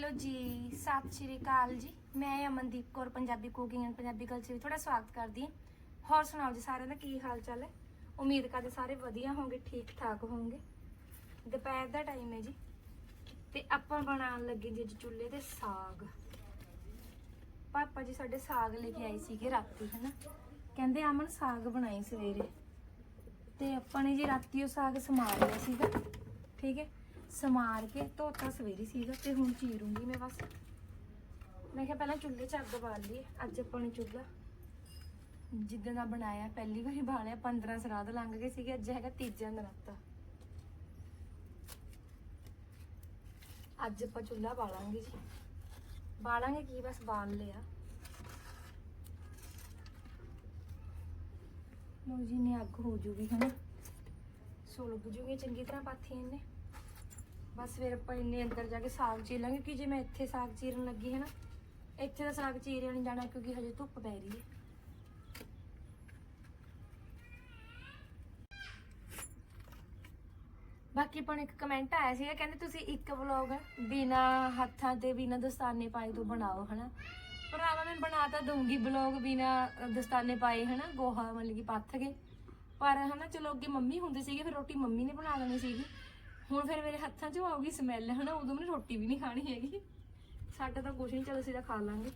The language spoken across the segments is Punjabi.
ਹੈਲੋ ਜੀ, ਸਤਿ ਸ਼੍ਰੀ ਅਕਾਲ ਜੀ। ਮੈਂ Amandeep Kaur, Punjabi cooking and Punjabi culture ਵਿੱਚ ਤੁਹਾਡਾ ਸਵਾਗਤ ਕਰਦੀ ਹਾਂ। ਹੋਰ ਸੁਣਾਓ ਜੀ ਸਾਰਿਆਂ ਦਾ ਕੀ ਹਾਲ ਚਾਲ ਹੈ? ਉਮੀਦ ਕਰਦੇ ਸਾਰੇ ਵਧੀਆ ਹੋਵੋਗੇ ਠੀਕ ਠਾਕ ਹੋਵੋਗੇ ਦੁਪਹਿਰ ਦਾ ਟਾਈਮ ਹੈ ਜੀ, ਤੇ ਆਪਾਂ ਬਣਾਉਣ ਲੱਗੇ ਜੀ ਚੁੱਲ੍ਹੇ ਤੇ ਸਾਗ। ਪਾਪਾ ਜੀ ਸਾਡੇ ਸਾਗ ਲੈ ਕੇ ਆਏ ਸੀਗੇ ਰਾਤੀ, ਹਨਾ? ਕਹਿੰਦੇ ਅਮਨ ਸਾਗ ਬਣਾਈ ਸਵੇਰੇ। ਤੇ ਆਪਾਂ ਨੇ ਜੀ ਰਾਤੀ ਉਹ ਸਾਗ ਸਮਾਰ ਲਿਆ ਸੀਗਾ, ਠੀਕ ਹੈ? ਸਮਾਰ ਕੇ ਧੋਤਾ ਸਵੇਰੇ ਸੀਗਾ ਤੇ ਹੁਣ ਚੀਰੂੰਗੀ ਮੈਂ ਬਸ। ਮੈਂ ਕਿਹਾ ਪਹਿਲਾਂ ਚੁੱਲ੍ਹੇ 'ਚ ਅੱਗ ਬਾਲ ਲਈ ਅੱਜ ਆਪਾਂ ਨੇ ਚੁੱਲ੍ਹਾ। ਜਿੱਦਾਂ ਦਾ ਬਣਾਇਆ, ਪਹਿਲੀ ਵਾਰੀ ਬਾਲਿਆ 15 ਸਰਾਧ ਲੰਘ ਗਏ ਸੀਗੇ, ਅੱਜ ਹੈਗਾ ਤੀਜਾ ਨਰਾਤਾ। ਅੱਜ ਆਪਾਂ ਚੁੱਲ੍ਹਾ ਬਾਲਾਂਗੇ ਜੀ। ਬਾਲਾਂਗੇ ਕੀ, ਬਸ ਬਾਲ ਲਿਆ। ਲੋ ਜੀ ਨੇ ਅੱਗ ਹੋ ਜੂਗੀ, ਹਨਾ? ਸੁਲਗ ਜੂਗੀ, ਚੰਗੀ ਤਰ੍ਹਾਂ ਪਾਥੀ ਇਹਨੇ ਬਸ ਫਿਰ ਆਪਾਂ ਇੰਨੇ ਅੰਦਰ ਜਾ ਕੇ ਸਾਗ ਚੀਰ ਲਾਂਗੇ ਕਿ ਜੇ ਮੈਂ ਇੱਥੇ ਸਾਗ ਚੀਰਨ ਲੱਗੀ ਹੈ ਨਾ, ਇੱਥੇ ਤਾਂ ਸਾਗ ਚੀਰਿਆ ਨਹੀਂ ਜਾਣਾ ਕਿਉਂਕਿ ਹਜੇ ਧੁੱਪ ਪੈ ਰਹੀ ਹੈ। ਬਾਕੀ ਆਪਾਂ ਨੂੰ ਇੱਕ ਕਮੈਂਟ ਆਇਆ ਸੀਗਾ, ਕਹਿੰਦੇ ਤੁਸੀਂ ਇੱਕ ਵਲੌਗ ਬਿਨਾ ਹੱਥਾਂ ਤੇ, ਬਿਨਾ ਦਸਤਾਨੇ ਪਾਏ ਤੋਂ ਬਣਾਓ, ਹਨਾ। ਭਰਾਵਾ, ਮੈਂ ਬਣਾ ਤਾਂ ਦਊਂਗੀ ਵਲੌਗ ਬਿਨਾ ਦਸਤਾਨੇ ਪਾਏ, ਹਨਾ, ਗੋਹਾ ਮਤਲਬ ਕਿ ਪੱਥ ਕੇ। ਪਰ ਹਨਾ, ਚਲੋ ਅੱਗੇ ਮੰਮੀ ਹੁੰਦੇ ਸੀਗੇ, ਫਿਰ ਰੋਟੀ ਮੰਮੀ ਨੇ ਬਣਾ ਲੈਣੀ ਸੀਗੀ। ਹੁਣ ਫਿਰ ਮੇਰੇ ਹੱਥਾਂ 'ਚੋਂ ਆਉਗੀ ਸਮੈਲ ਹਨਾ? ਉਦੋਂ ਮੈਨੂੰ ਰੋਟੀ ਵੀ ਨਹੀਂ ਖਾਣੀ ਹੈਗੀ। ਸਾਡਾ ਤਾਂ ਕੁਛ ਨਹੀਂ, ਚਲੋ ਅਸੀਂ ਤਾਂ ਖਾ ਲਾਂਗੇ।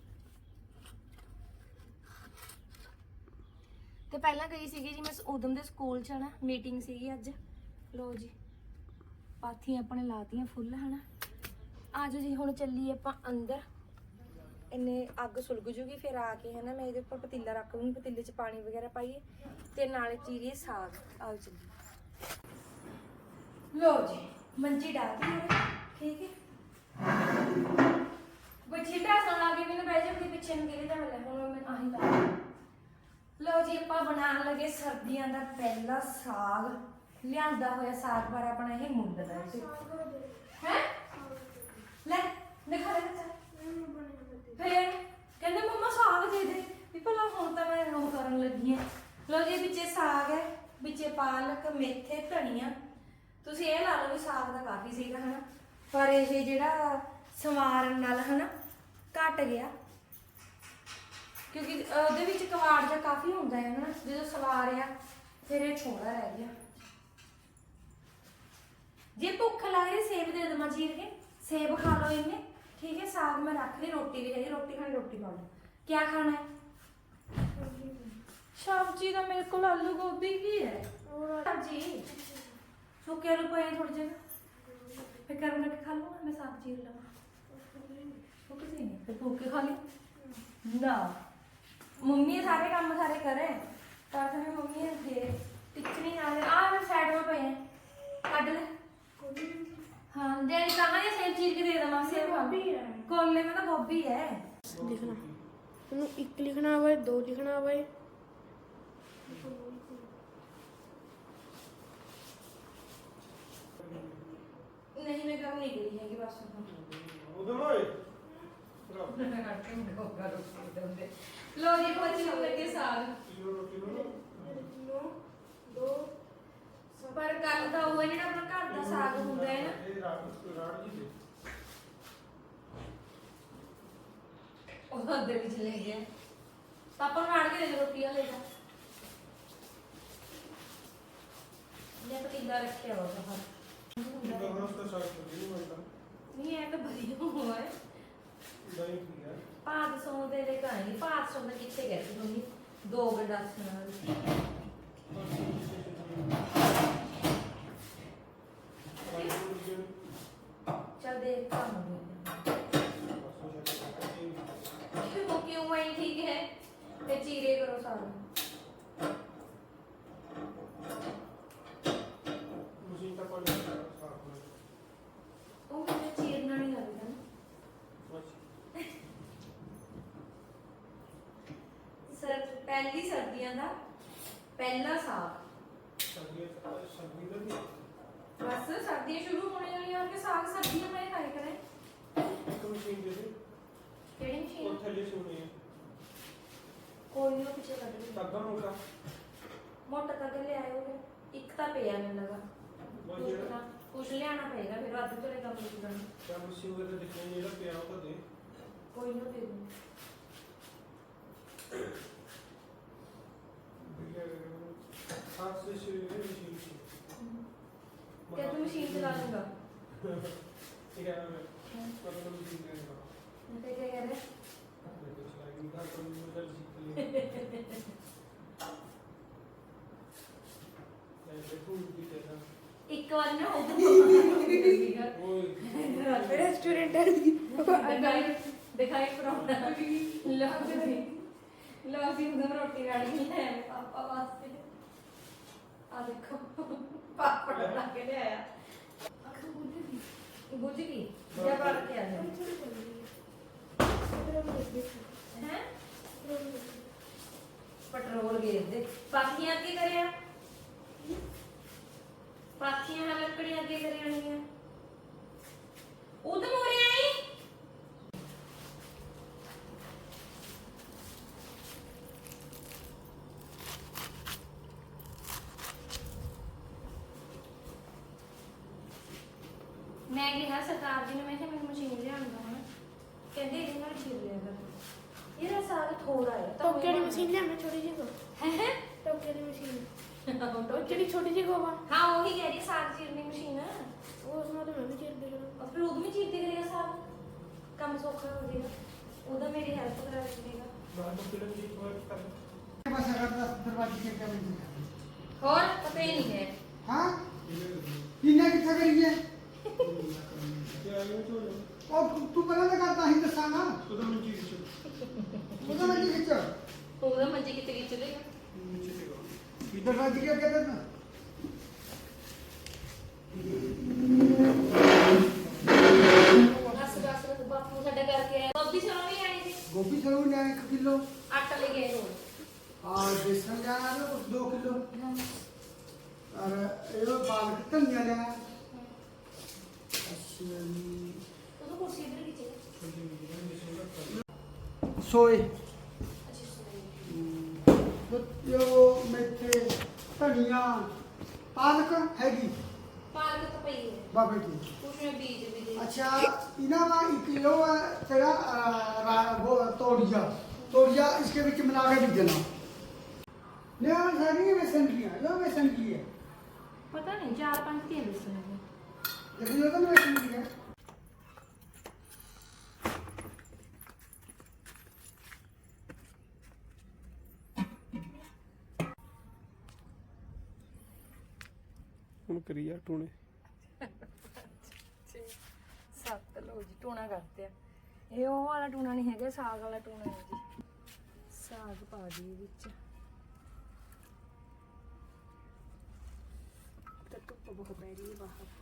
ਤੇ ਪਹਿਲਾਂ ਗਈ ਸੀਗੀ ਜੀ, ਮੈਂ ਉਦਮ ਦੇ ਸਕੂਲ 'ਚ, ਹਨਾ? ਮੀਟਿੰਗ ਸੀਗੀ ਅੱਜ। ਲੋ ਜੀ, ਪਾਥੀਆਂ ਆਪਣੇ ਲਾਤੀਆਂ ਫੁੱਲ ਹਨਾ? ਆਜੋ ਜੀ, ਹੁਣ ਚੱਲੀਏ ਆਪਾਂ ਅੰਦਰ। ਇੰਨੇ ਅੱਗ ਸੁਲਗ ਜੂਗੀ, ਫਿਰ ਆ ਕੇ, ਹਨਾ? ਮੈਂ ਇਹਦੇ ਉੱਪਰ ਪਤੀਲਾ ਰੱਖ ਦੂੰਗੀ ਪਤੀਲੇ 'ਚ ਪਾਣੀ ਵਗੈਰਾ ਪਾਈਏ, ਤੇ ਨਾਲੇ ਚੀਰੀਏ ਸਾਗ। ਆਓ ਚੱਲੀਏ ਚੱਲੀ ਲੋ ਜੀ, ਮੰਜੀ ਡਾਲਦੀ ਹੈ ਠੀਕ ਹੈ? ਬਚੀਟਾ ਸੁਣਾ ਕੇ ਮੈਨੂੰ ਬਹਿ ਜਾ ਕਿ ਪਿੱਛੇ ਨੂੰ ਗਿਰੇ ਤਾਂ ਮਿਲਿਆ ਹੁਣ ਮੈਂ ਆਹੀ ਲਾ ਲੋ ਜੀ, ਆਪਾਂ ਬਣਾਉਣ ਲੱਗੇ ਸਰਦੀਆਂ ਦਾ ਪਹਿਲਾ ਸਾਗ। ਲਿਆਂਦਾ ਹੋਇਆ ਸਾਗ ਪਰ ਆਪਣਾ ਇਹ ਮੁੱਲ ਦਾ ਹੈ। ਲੈ, ਦਿਖਾ ਲੈ ਬੱਚਾ। ਕਹਿੰਦੇ, ਮੰਮਾ ਸਾਗ ਦੇ ਦੇ। ਵੀ ਭਲਾ ਹੁਣ ਤਾਂ ਮੈਂ ਉਹ ਕਰਨ ਲੱਗੀ ਹਾਂ। ਲੋ ਜੀ, ਵਿੱਚੇ ਸਾਗ ਹੈ, ਵਿੱਚੇ ਪਾਲਕ, ਮੇਥੇ, ਧਨੀਆ। ਤੁਸੀਂ ਇਹ ਲਾ ਲਓ ਵੀ ਸਾਗ ਦਾ ਕਾਫੀ ਸੀਗਾ ਹਨਾ ਪਰ ਇਹ ਜਿਹੜਾ ਸਵਾਰਨ ਨਾਲ ਹਨਾ ਘਟ ਗਿਆ। ਕਿਉਂਕਿ ਉਹਦੇ ਵਿੱਚ ਕਵਾੜ ਜਿਹਾ ਕਾਫੀ ਹੁੰਦਾ ਹੈ ਹਨਾ ਜਦੋਂ ਸਵਾਰਿਆ ਫਿਰ ਇਹ ਥੋੜਾ ਰਹਿ ਗਿਆ। ਜੇ ਭੁੱਖ ਲੱਗ ਰਹੀ ਸੇਬ ਦੇ ਦਮਾ ਚੀਰ ਕੇ ਸੇਬ ਖਾ ਲਓ ਇਹਨੇ। ਠੀਕ ਹੈ ਸਾਗ ਮੈਂ ਰੱਖ ਲਈ ਰੋਟੀ ਵੀ ਹੈਗੀ ਰੋਟੀ ਖਾਣੀ ਰੋਟੀ ਖਾ ਲਓ। ਕੀ ਖਾਣਾ ਹੈ? ਸਬਜ਼ੀ। ਦਾ ਮੇਰੇ ਕੋਲ ਆਲੂ ਗੋਭੀ ਵੀ ਹੈ। ਸਬਜ਼ੀ? ਸੁੱਕੇ ਆਲੂ ਪਏ ਥੋੜੇ ਜਿਹੇ। ਫਿਰ ਗਰਮ ਕਰਕੇ ਖਾ ਲਵਾਂ ਮੈਂ ਸਾਗ ਚੀਰ ਲਵਾਂ। ਕਿਸੇ ਨਹੀਂ ਫਿਰ ਕੇ ਖਾ ਲਈ। ਨਾ। ਮੰਮੀ ਸਾਰੇ ਕੰਮ ਸਾਰੇ ਕਰੇ ਤਾਂ ਫਿਰ ਮੰਮੀ ਦੇ ਟਿਚਣੀ ਨਾਲ। ਆ ਮੈਂ ਸਾਈਡ 'ਤੇ ਪਏ ਹੈ ਕੱਢ ਲੈ। ਹਾਂ ਦੇ ਕਹਾਂ ਇਹ ਸੇਬ ਚੀਰ ਕੇ ਦੇ ਦਵਾਂ ਸੇਬ ਗੋਭੀ ਹੈ। ਕੋਲੇ में ਤਾਂ ਗੋਭੀ ਹੈ। ਲਿਖਣਾ ਉਹਨੂੰ ਇੱਕ ਲਿਖਣਾ ਹੋਵੇ ਦੋ ਲਿਖਣਾ ਹੋਵੇ। ਨਹੀਂ ਮੈਂ ਕੰਮ ਨਹੀਂ ਕਰੀ ਹੈਗੀ ਬਸ ਉਦੋਂ ਓਏ ਲੋ ਜੀ ਪਹੁੰਚ ਲੋ ਲੱਗੇ ਸਾਗ ਕਿਲੋ ਕਿਲੋ ਦੋ ਪਰ ਗੱਲ ਤਾਂ ਉਹ ਹੈ ਜਿਹੜਾ ਆਪਣਾ ਘਰ ਦਾ ਸਾਗ ਹੁੰਦਾ ਹੈ ਨਾ ਇਹ ਰਾੜ ਰਾੜ ਜੀ ਦੇ ਉਹ ਅੰਦਰ ਵੀ ਚਲੇ ਗਿਆ ਪਾਪਾ ਨੂੰ ਆੜ ਕੇ ਦੇ ਦਿਓ ਰੋਟੀ ਵਾਲੇ ਦਾ ਨੇ ਪਤੀਲਾ ਰੱਖਿਆ ਵਾ ਬਾਹਰ ਇਹਦਾ ਨਾਮ ਤਾਂ ਸਾਗ ਨਹੀਂ ਮਿਲਦਾ ਨਹੀਂ ਇਹ ਤਾਂ ਵਧੀਆ ਹੋਇਆ? ਹੈ ਦਹੀਂ ਕੀ ਹੈ ਭਾਤ ਸੌ ਦੇ ਦੇ ਕਹਾਂਗੀ ਭਾਤ ਸੌ ਦਾ ਕਿੱਥੇ ਗਏ ਸੀ ਮੰਮੀ? ਦੋ ਗੰਡਾਸ ਨਾਲ ਚੱਲ ਦੇਖ ਕੰਮ ਉਹ ਕਿਉਂ ਆਈ ਠੀਕ ਹੈ ਤੇ ਚੀਰੇ ਕਰੋ ਸਾਰੇ ਤੁਸੀਂ ਤਾਂ ਕੋਲ ਸਾਗ ਉਹ ਮੈਨੂੰ ਚੀਰਨਾ ਨਹੀਂ ਲੱਗਦਾ ਨਾ ਬਸ ਸਰ ਪਹਿਲੀ ਸਰਦੀਆਂ ਦਾ ਪਹਿਲਾ ਸਾਗ। ਬਸ ਸਰਦੀਆਂ ਸ਼ੁਰੂ ਹੋਣੇ ਵਾਲੀਆਂ ਕਿ ਸਾਗ ਸਰਦੀਆਂ ਮੈਂ ਖਾਏ ਕਰੇ। ਕਿਹੜੀ ਮਸ਼ੀਨ? ਕੋਈ ਨਹੀਂ ਪਿੱਛੇ ਕੱਢ ਲਈ। ਮੋਟਾ। ਮੋਟਾ ਤੱਕ ਲੈ ਆਏ ਹੋਗੇ ਇੱਕ ਤਾਂ ਪਿਆ ਮੈਨੂੰ ਲਗਾ ਦੂਸਰਾ ਜਿਹੜਾ ਕੁਛ ਲਿਆਣਾ ਪਏਗਾ ਫਿਰ ਅੱਧ ਕੰਮ ਨੂੰ। ਤਾਂ ਦੇ। ਕੋਈ ਨਾ ਦੇ ਦੂੰ ਭਈਆ ਸਾਫ਼ ਸੇ ਸ਼ੁਰੂ ਹੈ ਮਸ਼ੀਨ ਤੇ ਤੂੰ ਮਸ਼ੀਨ ਚਲਾ ਲੂੰਗਾ ਠੀਕ ਹੈ ਮੈਂ ਮਤਲਬ ਮਸ਼ੀਨ ਰਿਹਾ ਤੇ ਕੀ ਕਹਿੰਦੇ ਮੈਂ ਕੁਝ ਲਾਈਨ ਦਾ ਕੋਈ ਮੁਝੇ ਸਿੱਖ ਲਿਆ ਮੈਂ ਦੇਖੂ ਵੀ ਤੇਰਾ ਇੱਕ ਵਾਰ ਨਾ ਉਦੋਂ ਓਏ ਰੈਸਟੋਰੈਂਟ ਹੈ। ਦਿਖਾਈ ਦਿਖਾਈ ਪਰੌਣਾ। ਲਓ ਜੀ। ਲਓ ਜੀ ਉਦੋਂ ਰੋਟੀ ਰਾਣੀ ਲੈ ਪਾਪਾ ਵਾਸਤੇ। ਆ ਦੇਖੋ। ਪਾਪੜ ਬਣਾ ਕੇ ਲਿਆਇਆ। ਗੁੱਝ ਗਈ। ਜਾਂ ਬੜ ਕੇ ਆ ਜਾ। ਹੈ? ਪੈਟਰੋਲ ਗੇਰ ਦੇ ਪਾਥੀਆਂ ਕੀ ਕਰਿਆ। ਪਾਥੀਆਂ ਨਾਲ ਲੱਕੜੀਆਂ ਕੀ ਕਰਿਆਣੀਆਂ ਉਦੋਂ ਮੋਰੇ ਆਈ ਮੈਂ ਕਿਹਾ ਸਰਕਾਰ ਜੀ ਨੂੰ? ਮੈਂ ਕਿਹਾ ਮੈਨੂੰ ਮਸ਼ੀਨ ਲਿਆਉਣ ਦਾ ਹੁਣ ਕਹਿੰਦੇ ਇਹਦੇ ਨਾਲ ਛਿਲ ਲਿਆ ਕਰ ਇਹਦਾ ਸਾਗ ਥੋੜਾ ਹੈ। ਟੋਕੇ ਦੀ ਮਸ਼ੀਨ ਲਿਆਉਣਾ ਛੋਟੀ ਜਿਹੀ ਕੋ? ਹੈ? ਟੋਕੇ ਦੀ ਮਸ਼ੀਨ। ਟੋਕੇ ਦੀ ਛੋਟੀ ਜਿਹੀ ਕੋ ਹਾਂ ਉਹੀ ਕਹਿ ਰਹੀ ਸਾਗ ਚੀਰਨੀ ਮਸ਼ੀਨ। ਉਹ ਉਸ ਨਾਲ ਮੈਂ ਵੀ ਚੀਰਦੇ ਕਰਾਂ ਫਿਰ ਉਹਦੇ ਵੀ ਚੀਰਦੇ ਕਰੇਗਾ ਸਾਗ ਕੰਮ ਸੌਖਾ ਹੋ ਜਾਏਗਾ। ਉਹਦਾ ਮੇਰੀ ਹੈਲਪ ਕਰਾ ਦੇਗਾ। ਬਾਅਦ ਵਿੱਚ ਫਿਲਮ ਦੀ ਵਰਕ ਕਰ ਬਸ ਅਗਰ ਦਰਵਾਜ਼ੇ ਕੇ ਕੰਮ ਹੋਰ ਪਤਾ ਹੀ ਨਹੀਂ ਹੈ। ਹਾਂ? ਇਹਨੇ ਕਿੱਥੇ ਕਰੀਏ? और तू बघा ना करता हिंदुस्तान ना तुझं म्हणजे तुझं म्हणजे किचन तुझं म्हणजे किती किचले इधर राज्य क्या कहते हैं। ना गोभी सरू ले आए किलो। आटा ले गए और बेसन ले आए दो किलो। और ये बाल धनिया ले आए सोए। सुनी जो मेथे धनिया। पालक हैगी? पालक तो पई है। बाबे की कुछ बीज भी अच्छा इना किलो तेरा वो तोड़िया तोड़िया इसके बीच मिला के भी देना। ले सारी बेसन की है जो बेसन की है पता नहीं चार पाँच तीन बेसन है ਹੁਣ ਕਰੀ ਆ ਟੂਣੇ। ਸੱਤ ਲੋ ਜੀ, ਟੂਣਾ ਕਰਦੇ ਆ। ਇਹ ਉਹ ਵਾਲਾ ਟੂਣਾ ਨਹੀਂ ਹੈਗਾ, ਸਾਗ ਵਾਲਾ ਟੂਣਾ ਹੈ ਜੀ। ਸਾਗ ਪਾ ਦੀ ਵਿੱਚ। ਤਾਂ ਧੁੱਪ ਬਹੁਤ ਪੈ ਰਹੀ ਬਾਹਰ।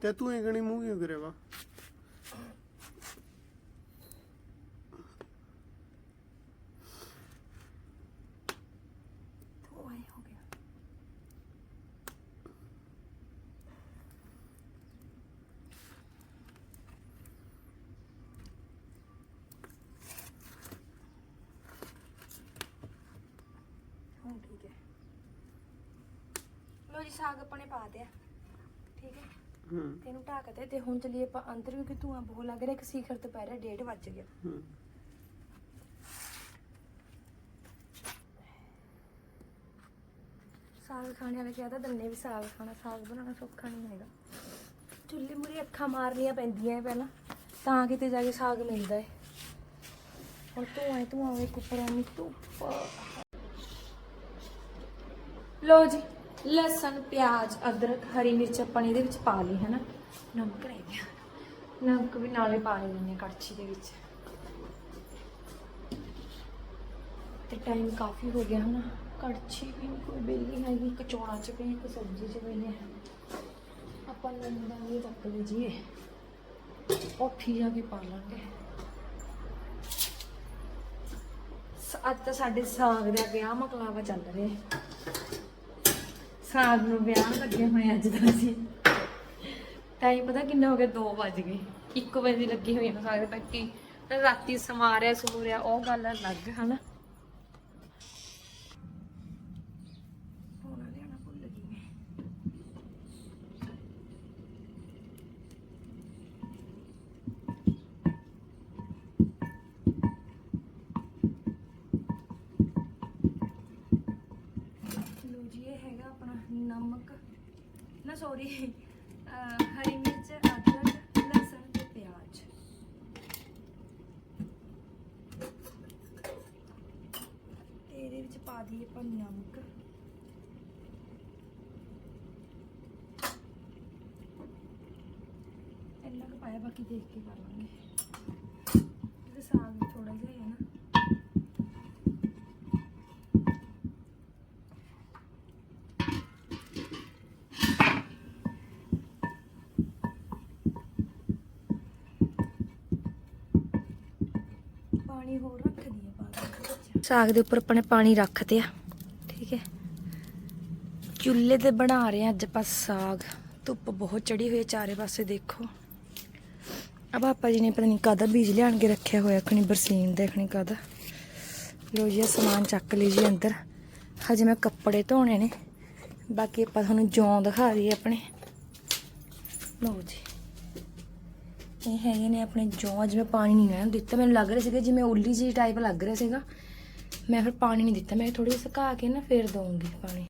ਤੇ ਤੂੰ ਇਹ ਗਣੀ ਮੂੰਹ ਕਿਉਂ ਕਰਿਆ ਵਾ? ਹੁਣ ਠੀਕ ਹੈ। ਲੋ ਜੀ ਸਾਗ ਆਪਾਂ ਨੇ ਪਾ ਦਿਆ। ਠੀਕ ਹੈ। ਹੂੰ। ਤੇ ਇਹਨੂੰ ਢੱਕ ਦੇ ਤੇ ਹੁਣ ਚਲੀਏ ਆਪਾਂ ਅੰਦਰ ਕਿਉਂਕਿ ਧੂਆਂ ਬਹੁਤ ਲੱਗ ਰਿਹਾ ਇੱਕ ਸਿਖਰ ਤੋਂ ਪੈ ਰਿਹਾ 1:30 ਵੱਜ ਗਿਆ। ਹੂੰ। ਸਾਗ ਖਾਣੇ ਵਾਲੇ ਕਿਹਾ ਤਾਂ ਦੰਨੇ ਵੀ ਸਾਗ ਖਾਣਾ ਸਾਗ ਬਣਾਉਣਾ ਸੌਖਾ ਨਹੀਂ ਹੈਗਾ। ਚੁੱਲ੍ਹੇ ਮੁਰੀ ਅੱਖਾਂ ਮਾਰਨੀਆਂ ਪੈਂਦੀਆਂ ਪਹਿਲਾਂ ਤਾਂ ਕਿਤੇ ਜਾ ਕੇ ਸਾਗ ਮਿਲਦਾ ਹੈ ਹੁਣ ਧੂਆਂ ਧੂਆਂ ਵੇ ਕੁੱਪਰਾਂ ਨੂੰ ਧੁੱਪ। ਲੋ ਜੀ, ਲਸਣ, ਪਿਆਜ਼, ਅਦਰਕ, ਹਰੀ ਮਿਰਚ ਆਪਾਂ ਨੇ ਇਹਦੇ ਵਿੱਚ ਪਾ ਲਈ ਹੈ ਨਾ ਨਮਕ ਰਹਿ ਗਿਆ। ਨਮਕ ਵੀ ਨਾਲੇ ਪਾ ਲੈਂਦੇ ਹਾਂ ਕੜਛੀ ਦੇ ਵਿੱਚ। ਤੇ ਟਾਈਮ ਕਾਫੀ ਹੋ ਗਿਆ, ਹਨਾ? ਕੜਛੀ ਵੀ ਕੋਈ ਬੇਲੀ ਹੈਗੀ ਕਚੌਣਾ ਚ ਪਈ ਕੋਈ ਸਬਜ਼ੀ ਚ ਪਈ ਹੈ। ਆਪਾਂ ਲੰਡਾ ਵੀ ਚੱਕ ਲਈ ਜੀਏ ਉੱਠੀ ਜਾ ਕੇ ਪਾ ਲਾਂਗੇ। ਅੱਜ ਤਾਂ ਸਾਡੇ ਸਾਗ ਦਾ ਵਿਆਹ ਮਕਲਾਵਾ ਚੱਲ ਰਿਹਾ ਸਾਗ ਨੂੰ ਵਿਆਹ ਲੱਗੇ ਹੋਏ ਅੱਜ ਤਾਂ ਅਸੀਂ ਟਾਈਮ ਪਤਾ ਕਿੰਨਾ ਹੋ ਗਿਆ 2 ਵਜ ਗਏ। 1 ਵਜੇ ਲੱਗੀ ਹੋਈ ਨਾ ਸਾਗ ਦੇ ਬਾਕੀ ਰਾਤੀ ਸਮਾਰਿਆ ਰਿਆ ਉਹ ਗੱਲ ਅਲੱਗ, ਹਨਾ? ਦਈਏ ਇੰਨਾ ਕੁ ਪਾਇਆ ਬਾਕੀ ਦੇਖ ਕੇ ਕਰ ਲਾਂਗੇ ਇਹਦੇ ਸਾਗ ਥੋੜਾ ਜਿਹਾ ਹੈ ਨਾ ਪਾਣੀ ਸਾਗ ਦੇ ਉੱਪਰ ਆਪਾਂ ਨੇ ਪਾਣੀ ਰੱਖਤੇ ਆ। ਚੁੱਲ੍ਹੇ ਤੇ ਬਣਾ ਰਹੇ ਹਾਂ ਅੱਜ ਆਪਾਂ ਸਾਗ। ਧੁੱਪ ਬਹੁਤ ਚੜੀ ਹੋਈ ਹੈ, ਚਾਰੇ ਪਾਸੇ ਦੇਖੋ। ਆ ਪਾਪਾ ਜੀ ਨੇ ਪਤਾ ਨਹੀਂ ਕਾਹਦਾ ਬੀਜ ਲਿਆਣ ਕੇ ਰੱਖਿਆ ਹੋਇਆ, ਖਣੀ ਬਰਸੀਨ ਦੇਖਣੀ ਕਾਹਦਾ। ਲੋ ਜੀ ਸਮਾਨ ਚੱਕ ਲਈ ਜੀ ਅੰਦਰ। ਹਜੇ ਮੈਂ ਕੱਪੜੇ ਧੋਣੇ ਨੇ। ਬਾਕੀ ਆਪਾਂ ਤੁਹਾਨੂੰ ਜੌਂ ਦਿਖਾ ਦਈਏ ਆਪਣੇ। ਲੋ ਜੀ। ਇਹ ਹੈਗੇ ਨੇ ਆਪਣੇ ਜੌਂ ਜਿਵੇਂ ਪਾਣੀ ਨਹੀਂ ਰਹਿਣ ਦਿੱਤਾ। ਮੈਨੂੰ ਲੱਗ ਰਿਹਾ ਸੀਗਾ ਜਿਵੇਂ ਉੱਲੀ ਜੀ ਟਾਈਪ ਲੱਗ ਰਿਹਾ ਸੀਗਾ। ਮੈਂ ਫਿਰ ਪਾਣੀ ਨਹੀਂ ਦਿੱਤਾ। ਮੈਂ ਥੋੜੀ ਜਿਹੀ ਸੁਕਾ ਕੇ ਨਾ ਫੇਰ ਦਊਂਗੀ ਪਾਣੀ।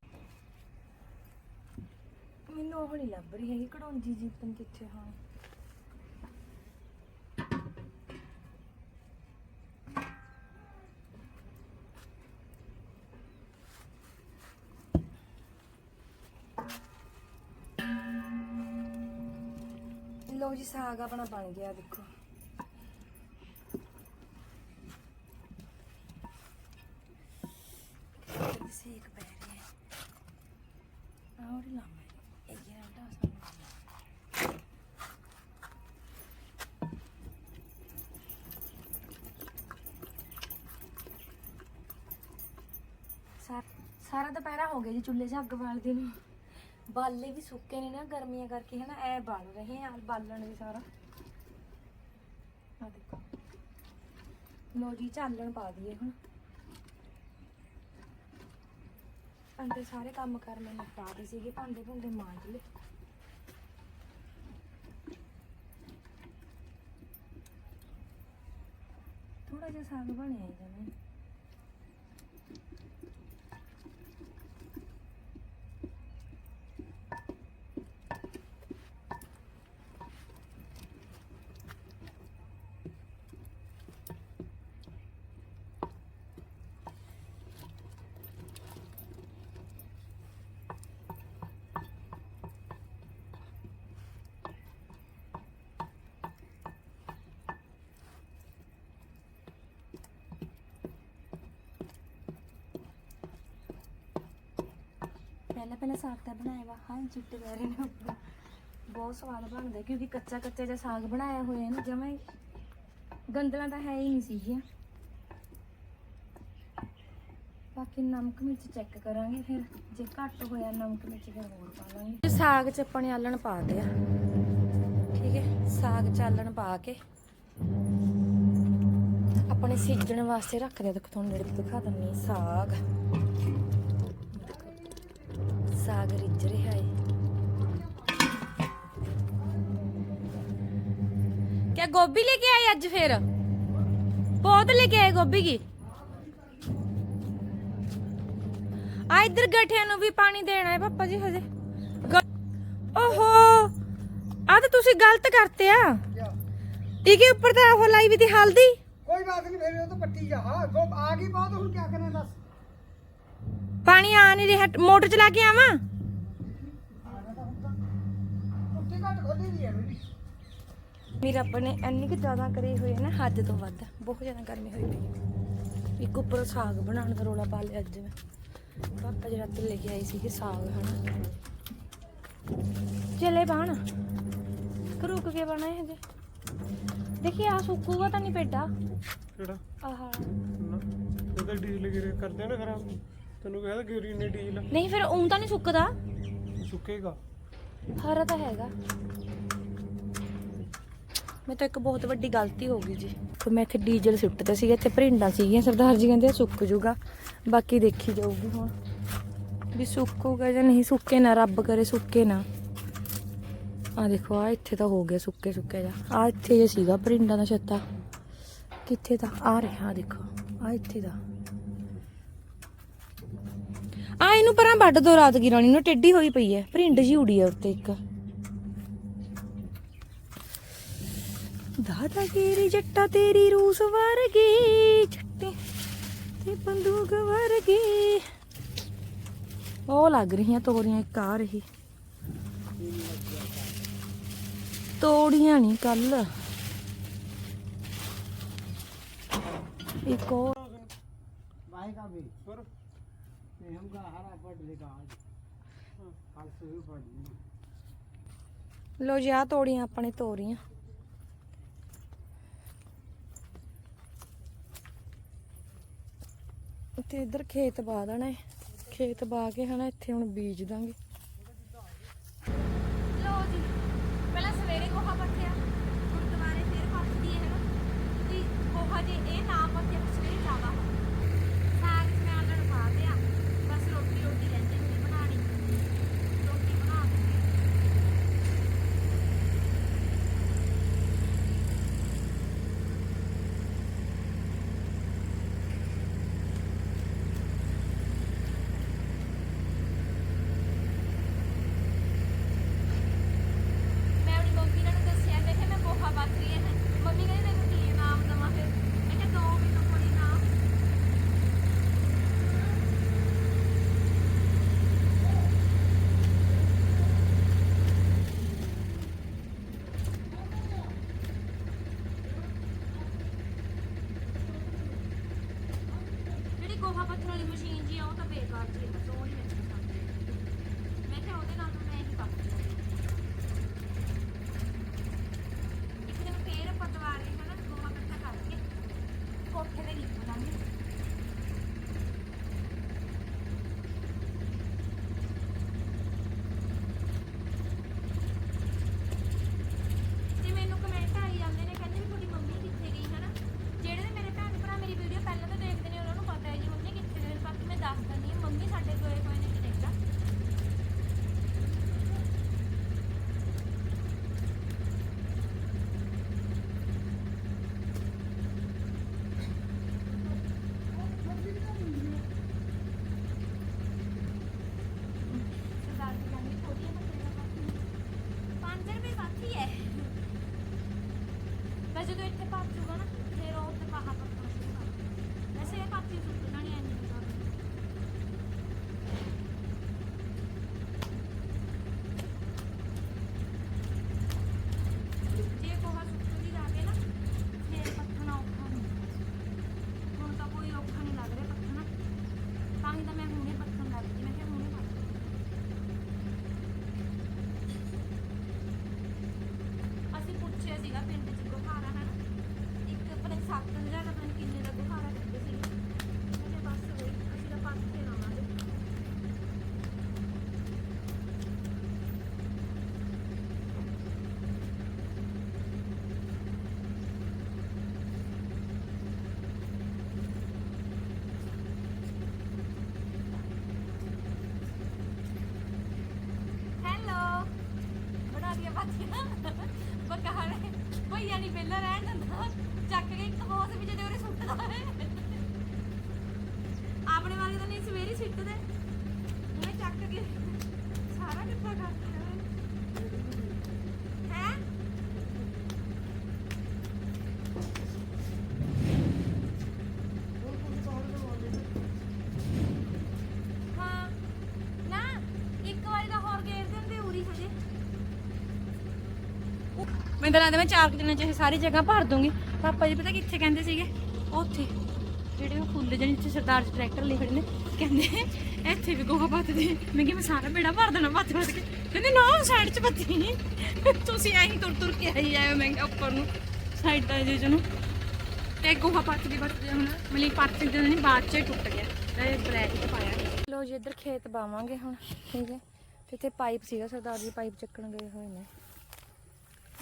ਮੈਨੂੰ ਉਹ ਨਹੀਂ ਲੱਭ ਰਹੀ ਹੈਗੀ ਕਢੌਂਜੀ ਜੀ ਪਨ ਕਿੱਥੇ, ਹਾਂ। ਲੋ ਜੀ, ਸਾਗ ਆਪਣਾ ਬਣ ਗਿਆ, ਦੇਖੋ। ਸੇਕ ਪੈ ਰਿਹਾ ਹੈ ਆਉਰ ਇਹ ਜਿਹੜਾ ਡਾਸ ਸਾਰਾ ਦੁਪਹਿਰਾ ਹੋ ਗਿਆ ਜੀ ਚੁੱਲ੍ਹੇ 'ਚ ਅੱਗ ਬਾਲਦੇ ਨੂੰ। ਬਾਲੇ ਵੀ ਸੁੱਕੇ ਨੇ ਨਾ ਗਰਮੀਆਂ ਕਰਕੇ ਹਨਾ, ਐ ਬਲ ਰਹੇ ਆ, ਬਾਲਣ ਵੀ ਸਾਰਾ। ਆ ਦੇਖੋ। ਲੋ ਜੀ ਚਾਲਣ ਪਾ ਦਈਏ ਹੁਣ। ਅੰਦਰ ਸਾਰੇ ਕੰਮ ਕਰ ਮੈਂ ਨਿਪਟਾ ਦੇ ਸੀਗੇ ਭਾਂਡੇ ਭੁੰਡੇ ਮਾਂਜ ਲਏ। ਥੋੜਾ ਜਿਹਾ ਸਾਗ ਬਣਿਆ ਜਮੇ ਪਹਿਲਾਂ ਪਹਿਲਾਂ ਸਾਗ ਤਾਂ ਬਣਾਇਆ ਵਾ ਹਾਂ ਚਿੱਟੇ ਪੈ ਰਹੇ ਨੇ ਉੱਪਰ ਬਹੁਤ ਸਵਾਦ ਬਣਦਾ, ਕਿਉਂਕਿ ਕੱਚਾ ਕੱਚਾ ਜਿਹਾ ਸਾਗ ਬਣਾਇਆ ਹੋਇਆ ਨਾ ਜਮਾਂ ਹੀ ਗੰਦਲਾਂ ਤਾਂ ਹੈ ਹੀ ਨਹੀਂ ਸੀਗੀਆਂ ਬਾਕੀ ਨਮਕ ਮਿਰਚ ਚੈੱਕ ਕਰਾਂਗੇ ਫਿਰ, ਜੇ ਘੱਟ ਹੋਇਆ ਨਮਕ ਮਿਰਚ ਫਿਰ ਹੋਰ ਪਾ ਲਾਂਗੇ। ਸਾਗ ਚ ਆਪਾਂ ਨੇ ਆਲਣ ਪਾ ਦਿਆ ਠੀਕ ਹੈ, ਸਾਗ ਚ ਆਲਣ ਪਾ ਕੇ ਆਪਣੇ ਸਿੱਜਣ ਵਾਸਤੇ ਰੱਖ ਦਿਆ ਦੇਖੋ, ਤੁਹਾਨੂੰ ਨੇੜੇ ਦਿਖਾ ਦਿੰਨੀ ਸਾਗ। ਸਾਗ ਰਿੱਝ ਰਿਹਾ ਏ। ਕਿਆ ਗੋਭੀ ਲੈ ਕੇ ਆਏ ਅੱਜ ਫੇਰ? ਬਹੁਤ ਲੈ ਕੇ ਆਏ ਗੋਭੀ ਕੀ? ਆ ਇਧਰ ਗਠਿਆਂ ਨੂੰ ਵੀ ਪਾਣੀ ਦੇਣਾ ਹੈ ਪਾਪਾ ਜੀ ਹਜੇ। ਓਹੋ ਆ ਤਾਂ ਤੁਸੀਂ ਗਲਤ ਕਰਤੇ ਆ। ਇਹਦੇ ਉੱਪਰ ਤਾਂ ਉਹ ਲਾਈ ਵੀ ਤੇ ਹਲਦੀ। ਕੋਈ ਬਾਤ ਨਹੀਂ ਫਿਰ ਉਹ ਤਾਂ ਪੱਟੀ ਜਾ ਗੋਬ ਆ ਗਈ ਬਾਤ ਹੁਣ ਕੀ ਕਰਨਾ ਦੱਸ? ਪਾਣੀ ਆ ਨਹੀਂ ਰਿਹਾ ਮੋਟਰ ਚਲਾ ਕੇ ਆਵਾਂ? ਮੇਰਾ। ਆਪਣੇ ਇੰਨੀ ਕਿ ਜ਼ਿਆਦਾ ਕਰੀ ਹੋਈ ਹੈ ਨਾ ਹੱਦ ਤੋਂ ਵੱਧ। ਬਹੁਤ ਜ਼ਿਆਦਾ ਗਰਮੀ ਹੋਈ ਪਈ ਇੱਕ ਉੱਪਰ ਸਾਗ ਬਣਾਉਣ ਦਾ ਰੋਲਾ ਪਾ ਲਿਆ ਅੱਜ ਪਾਪਾ ਜਿਹੜਾ ਤੇ ਲੈ ਕੇ ਆਈ ਸੀ ਕਿ ਸਾਗ ਹਨਾ। ਚਲੇ ਬਾਣ ਕਰੂਕ ਕੇ ਬਣਾ ਇਹ ਦੇਖੀ ਆ ਸੁੱਕੂਗਾ ਤਾਂ ਨਹੀਂ ਪੇਡਾ। ਕਿਹੜਾ? ਆਹਾ। ਉਹਦਾ ਡੀਜ਼ਲ ਕਰਦੇ ਨਾ ਖਰਾਬ? ਤੈਨੂੰ ਕਿਹਾ ਤਾਂ ਗਿਰੀ ਨੇ ਡੀਲ ਨਹੀਂ ਫਿਰ ਉਂ ਤਾਂ ਨਹੀਂ ਸੁੱਕਦਾ। ਸੁੱਕੇਗਾ। ਹਰਾ ਤਾਂ ਹੈਗਾ। ਮੈਂ ਤਾਂ ਇੱਕ ਬਹੁਤ ਵੱਡੀ ਗਲਤੀ ਹੋ ਗਈ ਜੀ। ਫਿਰ ਮੈਂ ਇੱਥੇ ਡੀਜ਼ਲ ਸੁੱਟਦਾ ਸੀਗਾ ਇੱਥੇ ਭਰਿੰਡਾਂ ਸੀਗੀਆਂ ਸਰਦਾਰ ਜੀ ਕਹਿੰਦੇ ਆ ਸੁੱਕ ਜੂਗਾ। ਬਾਕੀ ਦੇਖੀ ਜਾਊਗੀ ਹੁਣ ਵੀ ਸੁੱਕੂਗਾ ਜਾਂ ਨਹੀਂ ਸੁੱਕੇ ਨਾ ਰੱਬ ਕਰੇ ਸੁੱਕੇ ਨਾ। ਆ ਦੇਖੋ ਆ ਇੱਥੇ ਤਾਂ ਹੋ ਗਿਆ ਸੁੱਕੇ ਸੁੱਕੇ ਜਾ ਆ ਇੱਥੇ ਜੇ ਸੀਗਾ ਭਰਿੰਡਾਂ ਦਾ ਛੱਤਾ। ਕਿੱਥੇ ਤਾਂ? ਆ ਰਿਹਾ ਦੇਖੋ। ਆ ਇੱਥੇ ਦਾ। ਆ ਇਹਨੂੰ ਪਰਾਂ ਵੱਢ ਦੋ ਰਾਤ ਕੀ ਰਾਣੀ ਨੂੰ ਟਿੱਡੀ ਹੋਈ ਪਈ ਹੈ ਭਰਿੰਡ ਜੀ ਉੜੀ ਆ ਉੱਤੇ ਇੱਕ। ਦਾਦਾ ਕੇਰੀ ਜੱਟਾ ਤੇਰੀ ਰੂਸ ਵਰਗੀ, ਛੱਟੇ ਤੇ ਬੰਦੂਕ ਵਰਗੀ। ਉਹ ਲੱਗ ਰਹੀਆਂ ਤੋਰੀਆਂ, ਇੱਕ ਆ ਰਹੀ। ਤੋੜੀਆਂ ਨਹੀਂ ਕੱਲ। ਇੱਕ ਹੋਰ। ਵਾਹਿਗੁਰੂ। हमका हरा पट लेगा आज कल से भी पट ਲੋ ਜੀ ਆ ਤੋੜੀਆਂ ਆਪਣੇ ਤੋਰੀਆਂ ਤੇ ਇੱਧਰ ਖੇਤ ਬਾ ਦੇਣਾ ਹੈ ਖੇਤ ਬਾ ਕੇ ਹਨਾ ਇੱਥੇ ਹੁਣ ਬੀਜ ਦਾਂਗੇ ਇੱਕ ਆਪਣੇ 7000 ਦਾ ਪਤਾ ਨੀ ਕਿੰਨੇ ਦਾ ਗੁਹਾਰਾ ਕਹਿੰਦੇ ਸੀ ਮੈਂ ਕਿਹਾ ਬਸ ਹੋਈ ਅਸੀਂ ਤਾਂ ਪੱਕ ਕੇ ਲਾਵਾਂਗੇ ਹੈਲੋ ਬਣਾ ਦਿਆ ਬਾਤੀਆਂ ਬਕਾਲੇ ਭਈਆ ਨਹੀਂ ਪਹਿਲਾਂ ਰਹਿਣ ਦਿੰਦਾ ਚੱਕ ਕੇ ਇੱਕ ਬੋਸ ਵੀ ਜਦੋਂ ਉਹਨੇ ਸੁੱਟਦਾ ਹੈ ਆਪਣੇ ਵਾਲੇ ਤਾਂ ਨਹੀਂ ਸਵੇਰੇ ਸਿੱਟਦੇ ਉਹਨੇ ਚੱਕ ਕੇ ਸਾਰਾ ਇਕੱਠਾ ਕਰਤਾ ਹੈ ਹਾਂ ਨਾ ਇੱਕ ਵਾਰੀ ਤਾਂ ਹੋਰ ਗੇਰ ਦਿੰਦੇ ਉਰੀ ਹਜੇ ਮੈਨੂੰ ਤਾਂ ਲੱਗਦਾ ਮੈਂ ਚਾਰ ਕੁ ਦਿਨਾਂ ਚ ਇਹ ਸਾਰੀ ਜਗ੍ਹਾ ਭਰ ਦੂੰਗੀ ਪਾਪਾ ਜੀ ਪਤਾ ਕਿੱਥੇ ਕਹਿੰਦੇ ਸੀਗੇ? ਉੱਥੇ। ਜਿਹੜੇ ਉਹ ਫੁੱਲ ਜਿਹੇ ਨੀਚੇ ਸਰਦਾਰ ਜੀ ਟਰੈਕਟਰ ਲਿਖੜੇ ਨੇ। ਕਹਿੰਦੇ, ਇੱਥੇ ਵੀ ਗੋਹਾ ਪੱਤ ਦੇ ਮੈਂ ਕਿਹਾ, ਮੈਂ ਸਾਰਾ ਬੇੜਾ ਭਰ ਦੇਣਾ ਪੱਤ ਪੱਤ ਕੇ। ਕਹਿੰਦੇ, ਨਾ ਸਾਈਡ 'ਚ ਪੱਤੀ ਨਹੀਂ। ਤੁਸੀਂ ਐਂ ਤੁਰ ਤੁਰ ਕੇ ਆਈ ਜਾਇਓ ਮੈਂ ਕਿਹਾ, ਉੱਪਰ ਨੂੰ। ਸਾਈਡ ਦਾ ਜਿਹੇ ਜਨੂੰ। ਤੇ ਗੋਹਾ ਪੱਤ ਦੀ ਵਰਤ ਹੁਣ। ਮਲੀ ਪੱਤ ਦੇ ਨਹੀਂ ਬਾਅਦ 'ਚ ਟੁੱਟ ਗਿਆ। ਤੇ ਬ੍ਰੈਕ 'ਚ ਪਾਇਆ ਲੋ ਜੀ, ਇੱਧਰ ਖੇਤ ਬਾਵਾਂਗੇ ਹੁਣ। ਠੀਕ ਹੈ। ਤੇ ਇੱਥੇ ਪਾਈਪ ਸੀਗਾ ਸਰਦਾਰ ਜੀ, ਪਾਈਪ ਚੱਕਣ ਗਏ ਹੋਏ ਨੇ।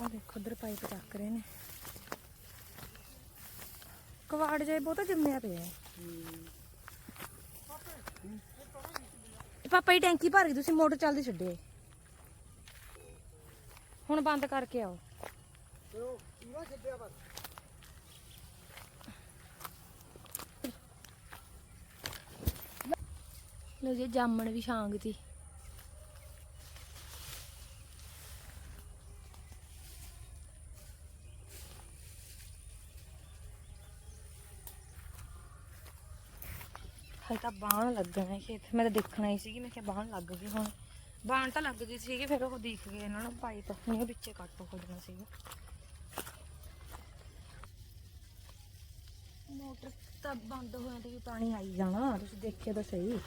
ਉਹ ਦੇਖੋ ਉਧਰ ਪਾਈਪ ਚੱਕ ਰਹੇ ਨੇ। ਕਵਾੜ ਜਾਏ ਬਹੁਤਾ ਜੰਮਿਆ ਪਿਆ ਹੈ। ਪਾਪਾ ਹੀ ਟੈਂਕੀ ਭਰ ਗਈ, ਤੁਸੀਂ ਮੋਟਰ ਚੱਲਦੀ ਛੱਡੇ ਹੁਣ ਬੰਦ ਕਰਕੇ ਆਓ। ਲੋ ਜੀ ਜਾਮਣ ਵੀ ਛਾਂਗ ਤੀ ਹਾਲੇ ਤਾਂ ਬਾਣ ਲੱਗਣਾ ਹੈ ਖੇਤ ਮੈਂ ਤਾਂ ਦੇਖਣਾ ਹੀ ਸੀਗੀ ਮੈਂ ਕਿਹਾ ਬਾਣ ਲੱਗ ਗਈ ਹੁਣ। ਬਾਣ ਤਾਂ ਲੱਗ ਗਈ ਸੀਗੀ ਫਿਰ ਉਹ ਦਿਖ ਗਏ ਇਹਨਾਂ ਨੂੰ ਪਾਈਪ ਨਹੀਂ ਉਹ ਵਿੱਚੇ ਕੱਟ ਹੋ ਜਾਣਾ ਸੀਗਾ। ਮੋਟਰ ਤਾਂ ਬੰਦ ਹੋਇਆ ਤੇ ਵੀ ਪਾਣੀ ਆਈ ਜਾਣਾ ਤੁਸੀਂ ਦੇਖਿਓ ਤਾਂ ਸਹੀ।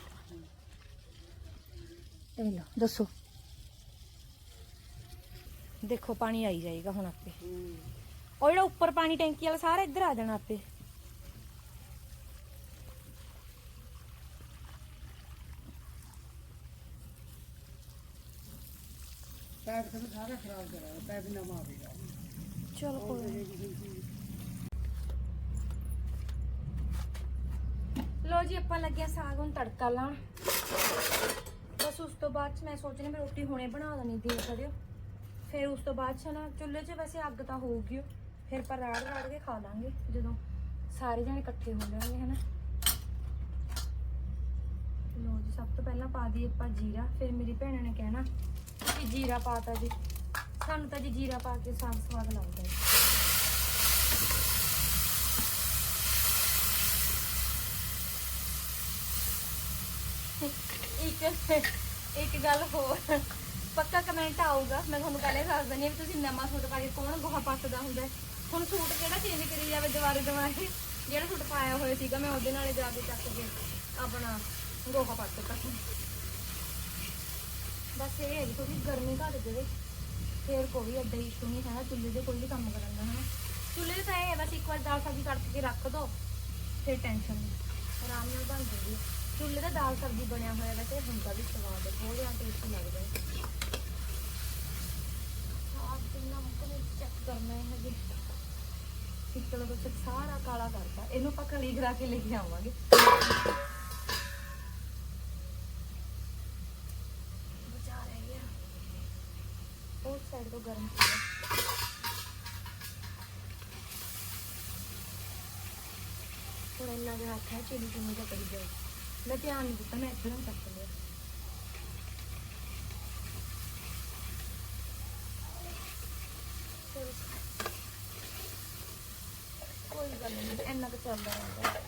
ਇਹ ਲਓ ਦੱਸੋ। ਦੇਖੋ ਪਾਣੀ ਆਈ ਜਾਏਗਾ ਹੁਣ ਆਪੇ। ਉਹ ਜਿਹੜਾ ਉੱਪਰ ਪਾਣੀ ਟੈਂਕੀ ਵਾਲਾ ਸਾਰਾ ਇੱਧਰ ਆ ਜਾਣਾ ਆਪੇ। ਪੈਪ ਤਾਂ ਸਾਰਾ ਖਰਾਬ ਕਰਾਇਆ ਪੈਪ ਨਵਾਂ ਆਵੇਗਾ ਚਲੋ ਕੋਈ ਲੋ ਜੀ, ਆਪਾਂ ਲੱਗਿਆ ਸਾਗ, ਹੁਣ ਤੜਕਾ ਲਾਉਣ। ਬਸ ਉਸ ਤੋਂ ਬਾਅਦ ਮੈਂ ਸੋਚ ਮੈਂ ਰੋਟੀ ਹੁਣੇ ਬਣਾ ਦੇਣੀ ਦੇ ਛੜਿਓ ਫਿਰ ਉਸ ਤੋਂ ਬਾਅਦ 'ਚ ਨਾ, ਚੁੱਲ੍ਹੇ 'ਚ ਵੈਸੇ ਅੱਗ ਤਾਂ ਹੋਊਗੀ ਓ। ਫਿਰ ਪਰ ਰਾੜ ਰਾੜ ਕੇ ਖਾ ਲਾਂਗੇ, ਜਦੋਂ ਸਾਰੇ ਜਣੇ ਇਕੱਠੇ ਹੋ ਜਾਣਗੇ, ਹਨਾ। ਲੋ ਜੀ, ਸਭ ਤੋਂ ਪਹਿਲਾਂ ਪਾ ਦਈਏ ਆਪਾਂ ਜੀਰਾ। ਫਿਰ ਮੇਰੀ ਭੈਣ ਨੇ ਕਹਿਣਾ ਕਿ ਜੀਰਾ ਪਾਤਾ ਜੀ। ਸਾਨੂੰ ਤਾਂ ਜੀ ਜੀਰਾ ਪਾ ਕੇ ਸਾਗ ਸਵਾਦ ਲੱਗਦਾ ਹੈ ਇੱਕ ਇੱਕ ਗੱਲ ਹੋਰ। ਪੱਕਾ ਕਮੈਂਟ ਆਊਗਾ। ਮੈਂ ਤੁਹਾਨੂੰ ਪਹਿਲੇ ਦੱਸ ਦਿੰਦੀ ਹਾਂ ਵੀ ਤੁਸੀਂ ਨਵਾਂ ਸੂਟ ਪਾ ਕੇ ਕੌਣ ਗੋਹਾ ਪੱਟਦਾ ਹੁੰਦਾ ਹੁਣ ਸੂਟ ਕਿਹੜਾ ਚੇਂਜ ਕਰੀ ਜਾਵੇ ਦੁਬਾਰੇ ਦੁਬਾਰੇ ਜਿਹੜਾ ਸੂਟ ਪਾਇਆ ਹੋਇਆ ਸੀਗਾ, ਮੈਂ ਉਹਦੇ ਨਾਲ ਜਾ ਕੇ ਚੱਕ ਕੇ ਆਪਣਾ ਗੋਹਾ ਪੱਟਦਾ ਬਸ ਇਹ ਹੈ ਕਿ ਥੋੜੀ ਗਰਮੀ ਘੱਟ ਜਾਵੇ। ਫੇਰ ਕੋਈ ਐਡਾ ਇਸ਼ੂ ਨਹੀਂ ਹੈਗਾ, ਚੁੱਲ੍ਹੇ ਦੇ ਕੋਈ ਵੀ ਕੰਮ ਕਰਨ ਦਾ, ਹਨਾ। ਚੁੱਲ੍ਹੇ ਤੇ ਤਾਂ ਇਹ ਹੈ, ਬਸ ਇੱਕ ਵਾਰ ਦਾਲ ਸਬਜ਼ੀ ਕੱਟ ਕੇ ਰੱਖ ਦੋ, ਫਿਰ ਟੈਨਸ਼ਨ ਨਹੀਂ। ਆਰਾਮ ਨਾਲ ਬਣ ਜਾਂਦੀ ਹੈ। ਚੁੱਲ੍ਹੇ ਦਾ ਦਾਲ ਸਬਜ਼ੀ ਬਣਿਆ ਹੋਇਆ, ਵੈਸੇ ਹੁੰਦਾ ਵੀ ਸਵਾਦ ਹੈ, ਬਹੁਤ ਜ਼ਿਆਦਾ ਟੇਸਟੀ ਲੱਗਦਾ ਹੈ। ਆਪ ਕਿੰਨਾ ਮੁਕਮਲ ਚੈੱਕ ਕਰਨਾ ਹੈ ਹਜੇ। ਪਿੱਤਲ ਦਾ ਸਾਰਾ ਕਾਲਾ ਕਰਤਾ ਇਹਨੂੰ ਆਪਾਂ ਕਲੀ ਕਰਾ ਕੇ ਲੈ ਕੇ ਆਵਾਂਗੇ ਬਚਾ ਰਹਿ ਗਿਆ ਉਸ ਸਾਈਡ ਤੋਂ ਗਰਮ ਸੀਗਾ ਥੋੜਾ ਇੰਨਾ ਜਿਹਾ ਹੱਥ ਹੈ, ਚੀਨੀ ਚੀਨੀ ਦਾ ਕਰੀ ਜਾਓ। ਮੈਂ ਧਿਆਨ ਨਹੀਂ ਦਿੱਤਾ, ਮੈਂ ਇੱਧਰੋਂ ਚੱਕ ਲਿਆ। ਕੋਈ ਗੱਲ ਨਹੀਂ ਇੰਨਾ ਕੁ ਚੱਲਦਾ ਰਹਿੰਦਾ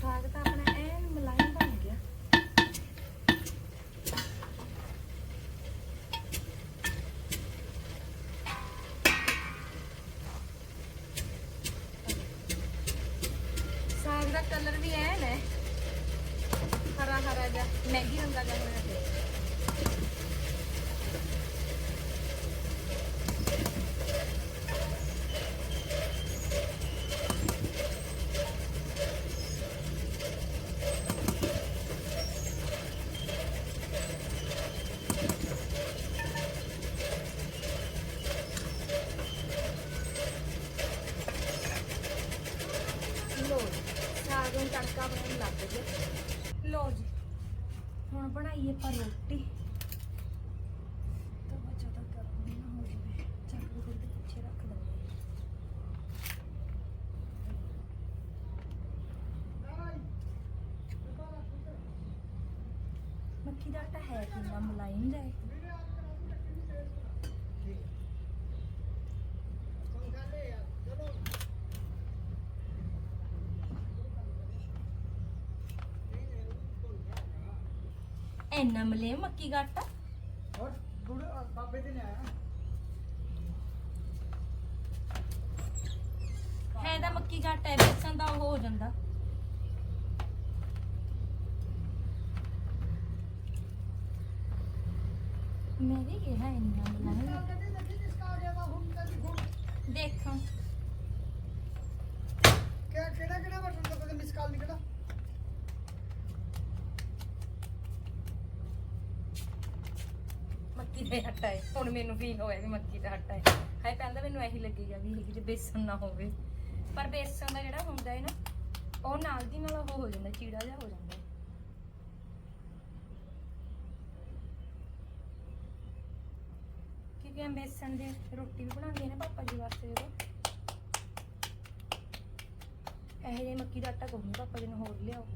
ਸਾਗ ਤਾਂ ਆਪਣਾ ਐਨ ਮਲਾਈ ਬਣ ਗਿਆ ਸਾਗ ਦਾ ਕਲਰ ਵੀ ਐਨ ਹੈ ਹਰਾ ਹਰਾ ਜਿਹਾ ਮੈਗੀ ਰੰਗਾ ਜਿਹਾ ਹੋਇਆ ਪਿਆ ਲੋ ਸਾਗ ਨੂੰ ਲੱਗ ਗਿਆ ਲੋ ਜੀ ਹੁਣ ਬਣਾਈਏ ਆਪਾਂ ਰੋਟੀ ਤਾਂ ਜ਼ਿਆਦਾ ਗਰਮ ਨਾ ਹੋ ਜਾਵੇ ਚੱਕ ਕੇ ਤੇ ਪਿੱਛੇ ਰੱਖ ਦਿੰਦੇ ਮੱਕੀ ਦਾ ਆਟਾ ਹੈ ਕਿੰਨਾ ਮਲਾਈ ਜਾਏ ਐਨਾ ਮਲੇ ਮੱਕੀ ਦਾ ਆਟਾ ਹੋਰ ਗੁੜ ਬਾਬੇ ਦੇ ਨੇ ਆਇਆ ਦਾ ਆਟਾ ਹੈ ਬੇਸਣ ਦਾ ਉਹ ਹੋ ਜਾਂਦਾ। ਮੈਂ ਵੀ ਕਿਹਾ ਇੰਨਾ ਬੁਲਾਇਆ ਦੇਖਾਂ। ਕਿਹੜਾ ਕਿਹੜਾ ਬਟਨ ਦਬਾਉਂਦੇ ਮਿਸ ਕਾਲ ਨਿਕੜਾ ਮੱਕੀ ਦਾ ਆਟਾ ਹੈ। ਹੁਣ ਮੈਨੂੰ ਫੀਲ ਹੋਇਆ ਵੀ ਮੱਕੀ ਦਾ ਆਟਾ ਹੈ। ਹਾਏ, ਪਹਿਲਾਂ ਮੈਨੂੰ ਇਹੀ ਲੱਗੇਗਾ ਵੀ ਇਹ ਕਿਤੇ ਬੇਸਣ ਨਾ ਹੋਵੇ। ਪਰ ਬੇਸਣ ਦਾ ਜਿਹੜਾ ਹੁੰਦਾ ਹੈ ਨਾ, ਉਹ ਨਾਲ ਦੀ ਨਾਲ ਉਹ ਹੋ ਜਾਂਦਾ, ਚੀੜਾ ਜਿਹਾ ਹੋ ਜਾਂਦਾ ਕਿਉਂਕਿ ਬੇਸਣ ਦੀ ਰੋਟੀ ਵੀ ਬਣਾਉਂਦੇ ਹਾਂ ਨਾ ਪਾਪਾ ਜੀ ਵਾਸਤੇ ਜਦੋਂ। ਇਹ ਜਿਹੇ ਮੱਕੀ ਦਾ ਆਟਾ ਕੋਈ ਨਹੀਂ ਪਾਪਾ ਜੀ ਨੂੰ ਹੋਰ ਲਿਆਓ।